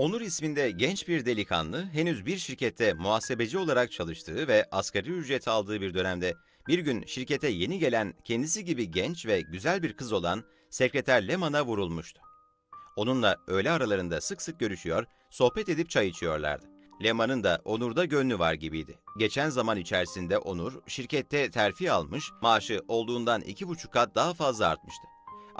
Onur isminde genç bir delikanlı henüz bir şirkette muhasebeci olarak çalıştığı ve asgari ücret aldığı bir dönemde bir gün şirkete yeni gelen kendisi gibi genç ve güzel bir kız olan sekreter Leman'a vurulmuştu. Onunla öğle aralarında sık sık görüşüyor, sohbet edip çay içiyorlardı. Leman'ın da Onur'da gönlü var gibiydi. Geçen zaman içerisinde Onur şirkette terfi almış, maaşı olduğundan iki buçuk kat daha fazla artmıştı.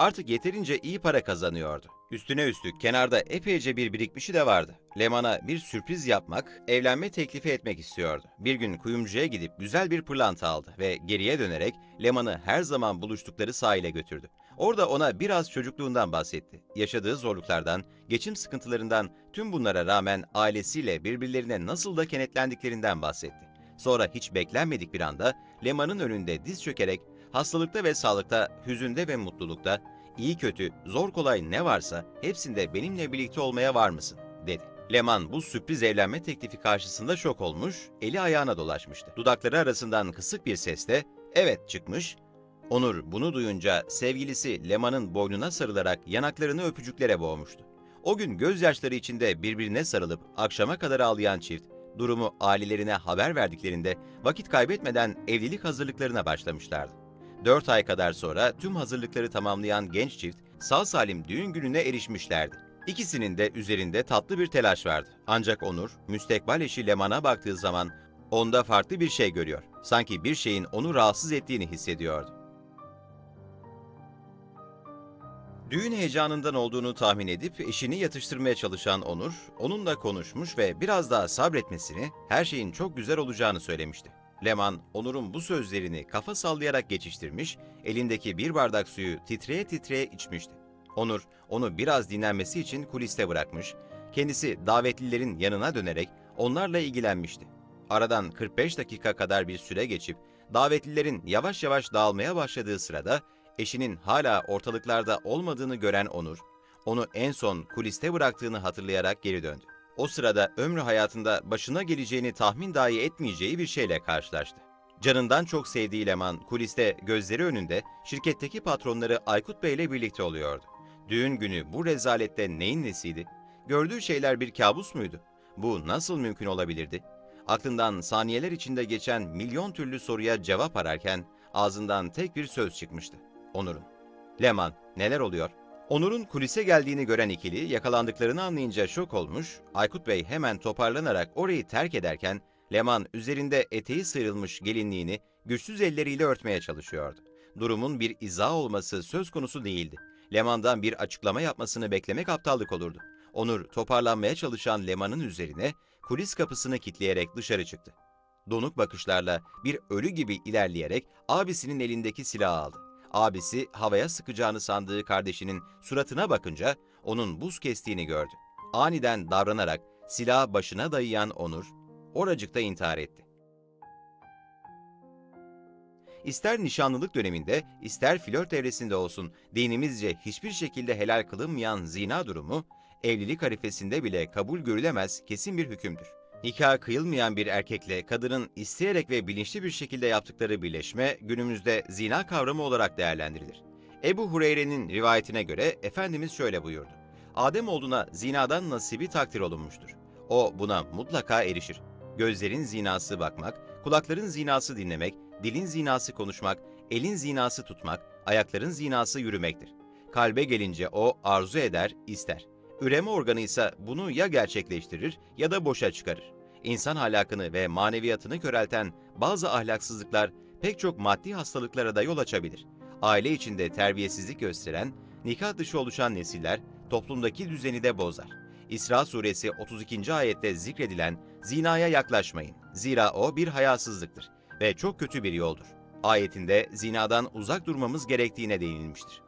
Artık yeterince iyi para kazanıyordu. Üstüne üstlük kenarda epeyce bir birikmişi de vardı. Leman'a bir sürpriz yapmak, evlenme teklifi etmek istiyordu. Bir gün kuyumcuya gidip güzel bir pırlanta aldı ve geriye dönerek Leman'ı her zaman buluştukları sahile götürdü. Orada ona biraz çocukluğundan bahsetti. Yaşadığı zorluklardan, geçim sıkıntılarından, tüm bunlara rağmen ailesiyle birbirlerine nasıl da kenetlendiklerinden bahsetti. Sonra hiç beklenmedik bir anda Leman'ın önünde diz çökerek hastalıkta ve sağlıkta, hüzünde ve mutlulukta, iyi kötü, zor kolay ne varsa hepsinde benimle birlikte olmaya var mısın? dedi. Leman bu sürpriz evlenme teklifi karşısında şok olmuş, eli ayağına dolaşmıştı. Dudakları arasından kısık bir sesle evet çıkmış. Onur bunu duyunca sevgilisi Leman'ın boynuna sarılarak yanaklarını öpücüklere boğmuştu. O gün gözyaşları içinde birbirine sarılıp akşama kadar ağlayan çift, durumu ailelerine haber verdiklerinde vakit kaybetmeden evlilik hazırlıklarına başlamışlardı. 4 ay kadar sonra tüm hazırlıkları tamamlayan genç çift sağ salim düğün gününe erişmişlerdi. İkisinin de üzerinde tatlı bir telaş vardı. Ancak Onur, müstekbal eşi Leman'a baktığı zaman onda farklı bir şey görüyor. Sanki bir şeyin onu rahatsız ettiğini hissediyordu. Düğün heyecanından olduğunu tahmin edip eşini yatıştırmaya çalışan Onur, onunla konuşmuş ve biraz daha sabretmesini, her şeyin çok güzel olacağını söylemişti. Leman, Onur'un bu sözlerini kafa sallayarak geçiştirmiş, elindeki bir bardak suyu titreye titreye içmişti. Onur, onu biraz dinlenmesi için kuliste bırakmış, kendisi davetlilerin yanına dönerek onlarla ilgilenmişti. Aradan 45 dakika kadar bir süre geçip, davetlilerin yavaş yavaş dağılmaya başladığı sırada, eşinin hala ortalıklarda olmadığını gören Onur, onu en son kuliste bıraktığını hatırlayarak geri döndü. O sırada ömrü hayatında başına geleceğini tahmin dahi etmeyeceği bir şeyle karşılaştı. Canından çok sevdiği Leman kuliste gözleri önünde şirketteki patronları Aykut Bey ile birlikte oluyordu. Düğün günü bu rezalette neyin nesiydi? Gördüğü şeyler bir kabus muydu? Bu nasıl mümkün olabilirdi? Aklından saniyeler içinde geçen milyon türlü soruya cevap ararken ağzından tek bir söz çıkmıştı. Onur'un. Leman, neler oluyor? Onur'un kulise geldiğini gören ikili yakalandıklarını anlayınca şok olmuş, Aykut Bey hemen toparlanarak orayı terk ederken Leman üzerinde eteği sıyrılmış gelinliğini güçsüz elleriyle örtmeye çalışıyordu. Durumun bir izah olması söz konusu değildi. Leman'dan bir açıklama yapmasını beklemek aptallık olurdu. Onur toparlanmaya çalışan Leman'ın üzerine kulis kapısını kilitleyerek dışarı çıktı. Donuk bakışlarla bir ölü gibi ilerleyerek abisinin elindeki silahı aldı. Abisi havaya sıkacağını sandığı kardeşinin suratına bakınca onun buz kestiğini gördü. Aniden davranarak silahı başına dayayan Onur oracıkta intihar etti. İster nişanlılık döneminde, ister flört evresinde olsun dinimizce hiçbir şekilde helal kılınmayan zina durumu, evlilik harifesinde bile kabul görülemez kesin bir hükümdür. Nikah kıyılmayan bir erkekle kadının isteyerek ve bilinçli bir şekilde yaptıkları birleşme günümüzde zina kavramı olarak değerlendirilir. Ebu Hureyre'nin rivayetine göre Efendimiz şöyle buyurdu. Adem oğluna zinadan nasibi takdir olunmuştur. O buna mutlaka erişir. Gözlerin zinası bakmak, kulakların zinası dinlemek, dilin zinası konuşmak, elin zinası tutmak, ayakların zinası yürümektir. Kalbe gelince o arzu eder, ister. Üreme organı ise bunu ya gerçekleştirir ya da boşa çıkarır. İnsan ahlakını ve maneviyatını körelten bazı ahlaksızlıklar pek çok maddi hastalıklara da yol açabilir. Aile içinde terbiyesizlik gösteren, nikah dışı oluşan nesiller toplumdaki düzeni de bozar. İsra suresi 32. ayette zikredilen zinaya yaklaşmayın. Zira o bir hayasızlıktır ve çok kötü bir yoldur. Ayetinde zinadan uzak durmamız gerektiğine değinilmiştir.